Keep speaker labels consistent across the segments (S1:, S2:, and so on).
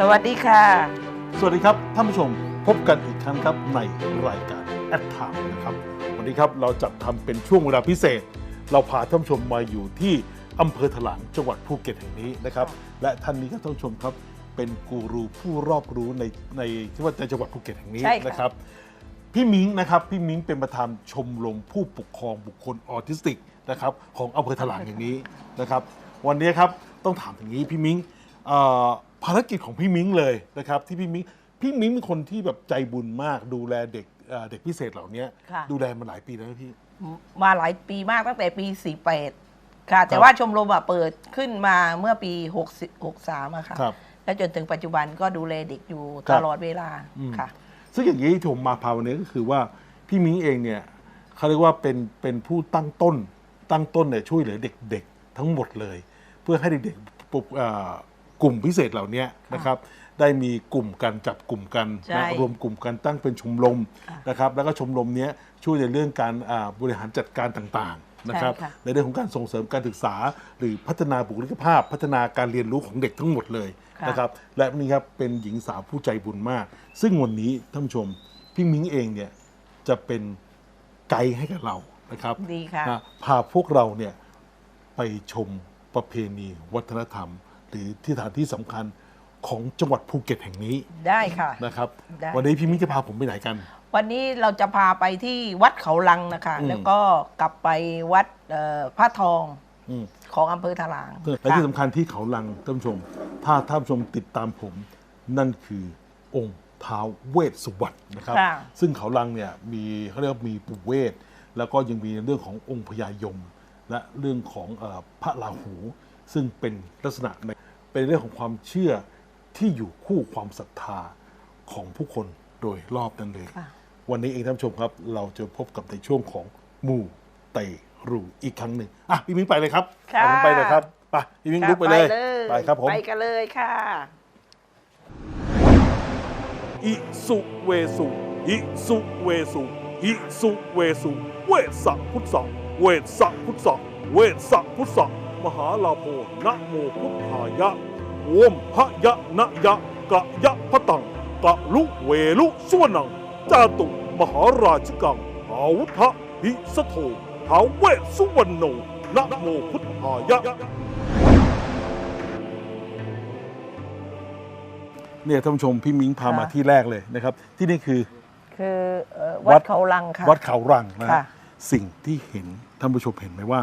S1: สวัสดีค่ะ
S2: สวัสดีครับท่านผู้ชมพบกันอีกครั้งครับในรายการแอดถามนะครับ วันนี้ครับเราจัดทำเป็นช่วงเวลาพิเศษ เราพาท่านผู้ชมมาอยู่ที่อำเภอถลางจังหวัดภูเก็ตแห่งนี้นะครับ และท่านนี้ครับท่านผู้ชมครับ เป็นกูรูผู้รอบรู้ในในที่ว่าในจังหวัดภูเก็ตแห่งนี้
S1: ใช่ค่ะ
S2: นะครับ พี่มิ้งนะครับพี่มิ้งเป็นประธานชมรมผู้ปกครองบุคคลออทิสติกนะครับของอำเภอถลางอย่างนี้นะครับ วันนี้ครับต้องถามอย่างนี้พี่มิ้งเอ่อ ภารกิจของพี่มิ้งเลยนะครับ ที่พี่มิ้งพี่มิ้งเป็นคนที่แบบใจบุญมาก ดูแลเด็กเอ่อเด็กพิเศษเหล่านี้
S1: ค่ะ
S2: ดูแลมาหลายปีแล้วนะพี่
S1: มาหลายปีมากตั้งแต่ปี 48 ค่ะ แต่ว่าชมรมอะเปิดขึ้นมาเมื่อปี 60 63อะค่ะ
S2: ครับ
S1: แล้วจนถึงปัจจุบันก็ดูแลเด็กอยู่
S2: ครั
S1: ต
S2: บ
S1: ลอดเวลา
S2: อืม
S1: ค่ะ
S2: ซึ่งอย่างนี้ที่ผมมาพาวันนี้ก็คือว่าพี่มิ้งเองเนี่ยเขาเรียกว่าเป็นเป็นผู้ตั้งต้นตั้งต้นเนี่ยช่วยเหลือเด็กๆทั้งหมดเลย เพื่อให้เด็กๆปุเอ่อ กลุ่มพิเศษเหล่านี้นะครับได้มีกลุ่มกันจับกลุ่มกัน
S1: ใช่
S2: นะรวมกลุ่มกันตั้งเป็นชมรม
S1: ค่ะ
S2: นะครับแล้วก็ชมรมเนี้ยช่วยในเรื่องการอ่าบริหารจัดการต่างๆนะครับ
S1: ใช่ค่ะ
S2: ในเรื่องของการส่งเสริมการศึกษา หรือพัฒนาบุคลิกภาพ พัฒนาการเรียนรู้ของเด็กทั้งหมดเลย
S1: ค่ะ
S2: นะครับและนี่ครับเป็นหญิงสาวผู้ใจบุญมาก ซึ่งวันนี้ท่านผู้ชมพี่มิ้งเองเนี่ยจะเป็นไกด์ให้กับเรานะครับ
S1: ดีค่ะ
S2: นะพาพวกเราเนี่ยไปชมประเพณีวัฒนธรรม หรือที่สถานที่สำคัญของจังหวัดภูเก็ตแห่งนี้
S1: ได้ค่ะ
S2: นะครับ
S1: ได้
S2: วันนี้พี่มิ้งจะพาผมไปไหนกัน
S1: วันนี้เราจะพาไปที่วัดเขาลังนะคะ
S2: อืม
S1: แล้วก็กลับไปวัดเอ่อพระทอง
S2: อืม
S1: ของอำเภอถลาง
S2: และที่
S1: ค่ะ
S2: สำคัญที่เขาลังท่านผู้ชม ถ้าท่านผู้ชมติดตามผม นั่นคือองค์ท้าวเวสสุวรรณนะครับ
S1: ค่ะ
S2: ซึ่งเขาลังเนี่ยมีเขาเรียกว่ามีปู่เวท แล้วก็ยังมีเรื่องขององค์พญายม และเรื่องของเออพระราหู ซึ่งเป็นลักษณะในเป็นเรื่องของความเชื่อที่อยู่คู่ความศรัทธาของผู้คนโดยรอบนั่นเลย
S1: ค่ะ
S2: วันนี้เองท่านผู้ชมครับ เราจะพบกับในช่วงของหมู่เตรูอีกครั้งหนึ่งอะพี่มิ้งไปเลยครับ
S1: ค่ะ
S2: เอาผมไปเลยครับไปพี่มิ้งลุกไปเลยไปครับผม
S1: ไปกันเลยค่ะ
S2: อิสุเวสุ อิสุเวสุ อิสุเวสุ เวสสะพุทธะเวสสะพุทธะเวสสะพุทธะ มหาลาโภนะโมพุทธายะโอมพะยะนะยะกะยะพะตังกะลุเวลุสวนังจาตุมหาราชกังอาวุธะหิสโทท้าวเวสสุวรรณโนนะโมพุทธายะเนี่ยท่านผู้ชมพี่มิ้งพามา
S1: ค่ะ
S2: ที่แรกเลยนะครับ ที่นี่คือ
S1: คือเอ่อ
S2: วั
S1: วั
S2: ด
S1: ดเขาลังค่ะ
S2: วัดเขารังนะฮะ
S1: ค่ะ
S2: สิ่งที่เห็นท่านผู้ชมเห็นไหมว่า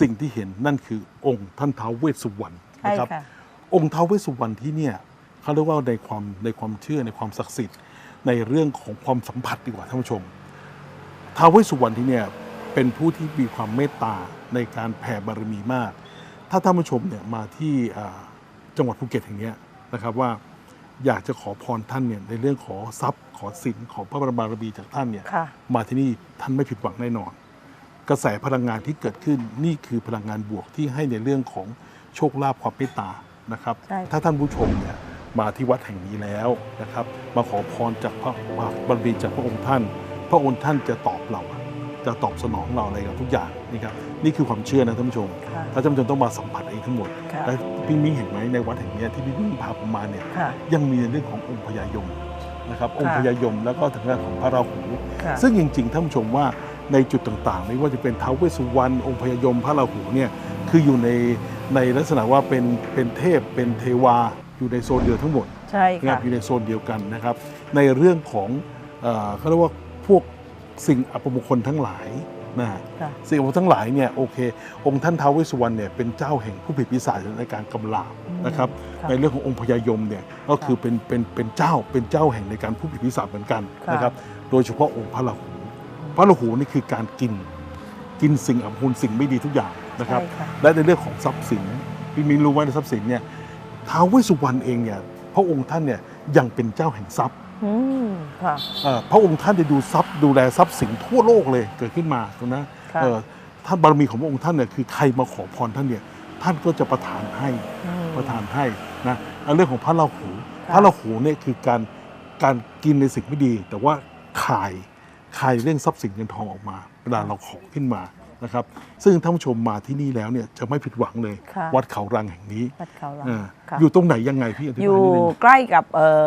S2: สิ่งที่เห็นนั่นคือองค์ท่านท้าวเวสสุวรรณ
S1: ใช่
S2: นะครับ
S1: ค่ะ
S2: องค์ท้าวเวสสุวรรณที่เนี่ยเขาเรียกว่าในความในความเชื่อในความศักดิ์สิทธิ์ ในเรื่องของความสัมผัสดีกว่าท่านผู้ชมท้าวเวสสุวรรณที่เนี่ยเป็นผู้ที่มีความเมตตาในการแผ่บารมีมาก ถ้าท่านผู้ชมเนี่ยมาที่อ่าจังหวัดภูเก็ตแห่งเนี้ยนะครับว่าอยากจะขอพรท่านเนี่ยในเรื่องขอทรัพย์ ขอสินขอพระบารมีจากท่านเนี่ย
S1: ค่ะ
S2: มาที่นี่ท่านไม่ผิดหวังแน่นอน กระแสพลังงานที่เกิดขึ้นนี่คือพลังงานบวกที่ให้ในเรื่องของโชคลาภความเมตตานะครับ
S1: ใช่
S2: ถ้าท่านผู้ชมเนี่ยมาที่วัดแห่งนี้แล้วนะครับ มาขอพรจากพระบารมีจากพระองค์ท่าน พระองค์ท่านจะตอบเราจะตอบสนองเราอะไรกับทุกอย่างนี่ครับนี่คือความเชื่อนะท่านผู้ชม
S1: ค่ะ
S2: ถ้าท่านผู้ชมต้องมาสัมผัสเองทั้งหมด
S1: ค่ะ
S2: และพี่มิ้งเห็นไหมในวัดแห่งเนี้ยที่พี่มิ้งพาผมมาเนี่ย
S1: ค่ะ
S2: ยังมีในเรื่องขององค์พญายมนะครับองค์
S1: ค่ะ
S2: พญายมแล้วก็ทางด้านของพระราหู
S1: ค่ะ
S2: ซึ่งจริงๆท่านผู้ชมว่า ในจุดต่างๆ ไม่ว่าจะเป็นท้าวเวสสุวรรณองค์พญายมพระราหูเนี่ยคืออยู่ในในลักษณะว่าเป็นเป็นเทพเป็นเทวาอยู่ในโซนเดียวทั้งหมด
S1: ใช่
S2: นะครั
S1: ค่ะ
S2: บอยู่ในโซนเดียวกันนะครับ ในเรื่องของเอ่อเขาเรียกว่าพวกสิ่งอัปมงคลทั้งหลายนะฮะ
S1: ค่ะ
S2: สิ่งอัปมงคลทั้งหลายเนี่ยโอเค องค์ท่านท้าวเวสสุวรรณเนี่ยเป็นเจ้าแห่งผู้ผิดพิสัยในการกำลาบนะครับ
S1: ค่ะ
S2: ในเรื่องขององค์พญายมเนี่ยก็คือเป็นเป็นเป็นเจ้าเป็นเจ้าแห่งในการผู้ผิดพิสัยเหมือนกัน
S1: ค่ะ
S2: นะครับ โดยเฉพาะองค์พระราหู พระราหูนี่คือการกิน กินสิ่งอัปมงคลสิ่งไม่ดีทุกอย่างนะครับ
S1: ใช่ค่ะ
S2: และในเรื่องของทรัพย์สินพี่มินรู้ว่าในทรัพย์สินเนี่ยท้าวเวสสุวรรณเองเนี่ยพระองค์ท่านเนี่ยยังเป็นเจ้าแห่งทรัพย์
S1: อืมค่ะ
S2: เอ่อพระองค์ท่านจะดูทรัพย์ดูแลทรัพย์สินทั่วโลกเลยเกิดขึ้นมาตรงนั้น
S1: ค่ะ
S2: เอ่อท่านบารมีของพระองค์ท่านเนี่ยคือใครมาขอพรท่านเนี่ยท่านก็จะประทานให้
S1: อืม
S2: ประทานให้นะเอาเรื่องของพระราหู
S1: ค่ะ
S2: พระราหูเนี่ยคือการการกินในสิ่งไม่ดี แต่ว่าขาย ขายเรื่องทรัพย์สินเงินทองออกมา เวลาเราขอขึ้นมานะครับ ซึ่งท่านผู้ชมมาที่นี่แล้วเนี่ยจะไม่ผิดหวังเลย
S1: ค่ะ
S2: วัดเขารังแห่งนี้
S1: วัดเขาลัง
S2: อ่า
S1: ค่ะ
S2: อยู่ตรงไหนยังไงพี่อธิ
S1: อบา
S2: ย
S1: ยู่
S2: นิดนึง
S1: ใกล้กับเอ่อ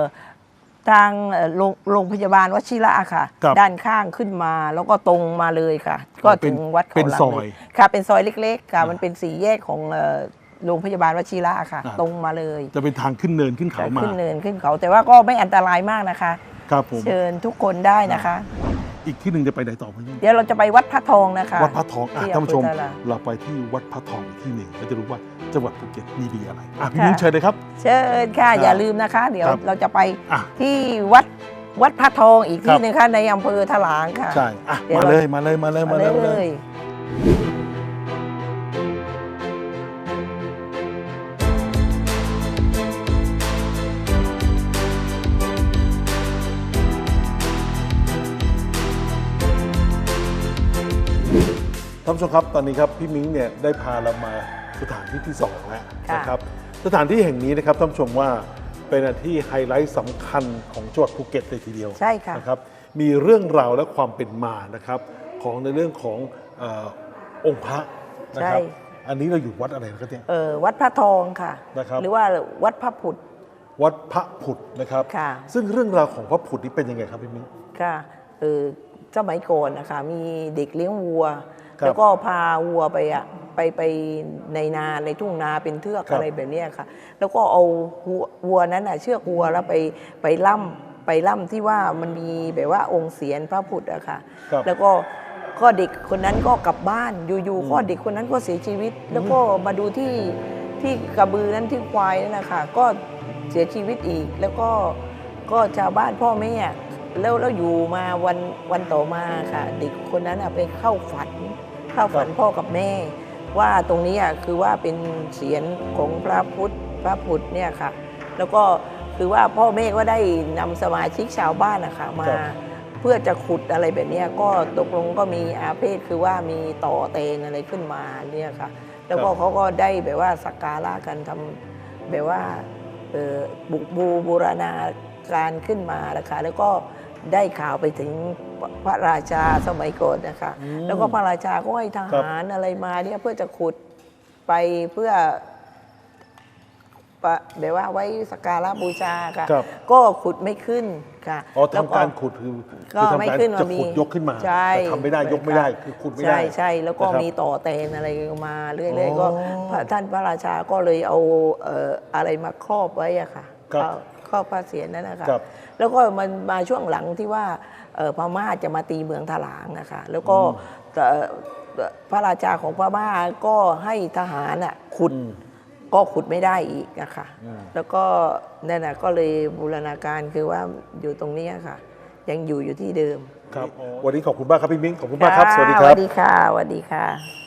S1: ทางเอ่อโรงโรงพยาบาลวชิระค่ะ
S2: ครับ
S1: ด้านข้างขึ้นมาแล้วก็ตรงมาเลยค่ะ ก็
S2: เป็น
S1: ถึงวัดเขา
S2: เป็น
S1: ลัง
S2: ซอย
S1: เลค่ะ เป็นซอยเล็กๆค่ะ
S2: อ่ามั
S1: มันเป็นสี่แยกของเอ่อโรงพยาบาลวชิระค่ะ
S2: อ่า
S1: ตรงมาเลย
S2: จะเป็นทางขึ้นเนินขึ้นเขามา
S1: ขึ้นเนินขึ้นเขาแต่ว่าก็ไม่อันตรายมากนะคะ
S2: ครับผม
S1: เชิญทุกคนได้นะคะ
S2: อีกที่หนึ่งจะไปไหนต่อพี่
S1: เดี๋ยวเราจะไปวัดพระทองนะคะ
S2: วัดพระทองอะ
S1: ที่
S2: ท่านผู้ชม
S1: อำเภอตลาด
S2: เราไปที่วัดพระทองอีกที่หนึ่งเราจะรู้ว่าจังหวัดภูเก็ตมีดีอะไรอะพี่
S1: ค่ะ
S2: มิ้นเชิญเลยครับ
S1: เชิญค่ะ
S2: ครับ
S1: อย่าลืมนะคะ เดี๋ยว
S2: ครับ
S1: เราจะไป
S2: อะ
S1: ที่วัดวัดพระทองอีก
S2: ครั
S1: ที่
S2: บ
S1: หนึ่งค่ะในอำเภอถลางค่ะ
S2: ใช่อะ
S1: เดี๋ยว
S2: มา
S1: เรา
S2: เลยมาเลยมาเลยมา
S1: มา
S2: เลย ท่านผู้ชมครับตอนนี้ครับพี่มิ้งเนี่ยได้พาเรามาสถานที่ที่สองแล้ว
S1: ค่ะ
S2: นะครับสถานที่แห่งนี้นะครับท่านผู้ชมว่าเป็นอันที่ไฮไลท์สำคัญของจังหวัดภูเก็ตเลยทีเดียว
S1: ใช่ค่ะ
S2: นะครับมีเรื่องราวและความเป็นมานะครับของในเรื่องของเออองค์พระนะครับ
S1: ใช่
S2: อันนี้เราอยู่วัดอะไรนะครับเนี่ย
S1: เออวัดพระทองค่ะ
S2: นะครับ
S1: หรือว่าวัดพระผุด
S2: วัดพระผุดนะครับ
S1: ค่ะ
S2: ซึ่งเรื่องราวของพระผุดนี้เป็นยังไงครับพี่มิ้ง
S1: ค่ะเออสมัยก่อนนะคะมีเด็กเลี้ยงวัว
S2: ครับ
S1: แล้วก็พาวัวไปอะไปไปในนาในทุ่งนาเป็นเทือก
S2: ครับ
S1: อะไรแบบเนี้ยค่ะ แล้วก็เอาวัววัวนั้นอะเชือกวัวแล้วไปไปล่ำไปล่ำที่ว่ามันมีแบบว่าองค์เสียนพระพุทธอะค่ะ
S2: ครับ
S1: แล้วก็ก็เด็กคนนั้นก็กลับบ้านอยู่ๆก็เด็กคนนั้นก็เสียชีวิต แล้วก็มาดูที่ที่กระบือนั้นที่ควายนั่นนะคะก็เสียชีวิตอีก แล้วก็ก็ชาวบ้านพ่อแม่แล้วแล้วอยู่มาวันวันต่อมาค่ะ เด็กคนนั้นอะไปเข้าฝัน เข้าฝันพ่อกับแม่ ว่าตรงนี้อะคือว่าเป็นเสียนของพระพุทธพระพุทธเนี่ยค่ะ แล้วก็คือว่าพ่อแม่ก็ได้นำสมาชิกชาวบ้านนะคะมา
S2: ครับ
S1: เพื่อจะขุดอะไรแบบเนี้ยก็ตกลงก็มีอาเพศคือว่ามีต่อเตนอะไรขึ้นมาเนี่ยค่ะ แล้วก็
S2: ครับ
S1: เขาก็ได้แบบว่าสักการะกันทำแบบว่าเอ่อบุกบูบูรณาการขึ้นมานะคะแล้วก็ได้ข่าวไปถึงพระราชาสมัยก่อนนะคะ
S2: อืม
S1: แล้วก็พระราชาก็ให้ท
S2: ครับ
S1: หารอะไรมาเนี่ยเพื่อจะขุดไปเพื่อปะแบบว่าไว้สักการะบูชาค่ะ
S2: ครับ
S1: ก็ขุดไม่ขึ้นค่ะ
S2: อ๋อ
S1: แล้ว
S2: ทำการขุดคือ
S1: ก็
S2: คือทำ
S1: ไม่
S2: การ
S1: ขึ้น
S2: จะ
S1: มามี
S2: ขุดยกขึ้นมา
S1: ใช่
S2: แต่ทำไม่ได้ยกไม่ได้คือขุดไม่ได้
S1: ใช่ใช่แล้วก็
S2: นะครับ
S1: มีต่อเตนอะไรมาเรื่อย
S2: อ๋อ
S1: ๆก็พระท่านพระราชาก็เลยเอาเอ่ออะไรมาครอบไว้อะค่ะ
S2: ครับ
S1: เอาครอบพระเศียรนั่นนะคะ
S2: ครับ
S1: แล้วก็มันมาช่วงหลังที่ว่าเอ่อพม่าจะมาตีเมืองถลางนะคะแล้วก็เอ่อพระราชาของพม่าก็ให้ทหารน่ะขุด
S2: อืม
S1: ก็ขุดไม่ได้อีกนะคะ
S2: อืม
S1: แล้วก็นั่นน่ะก็เลยบูรณาการคือว่าอยู่ตรงเนี้ยค่ะ ยังอยู่อยู่ที่เดิม
S2: ครับ วันนี้ขอบคุณมากครับพี่มิ้งขอบคุณมากครับ สวัสดีค
S1: ส
S2: รั
S1: วั
S2: บ
S1: สดีค่ะสวัสดีค่ะ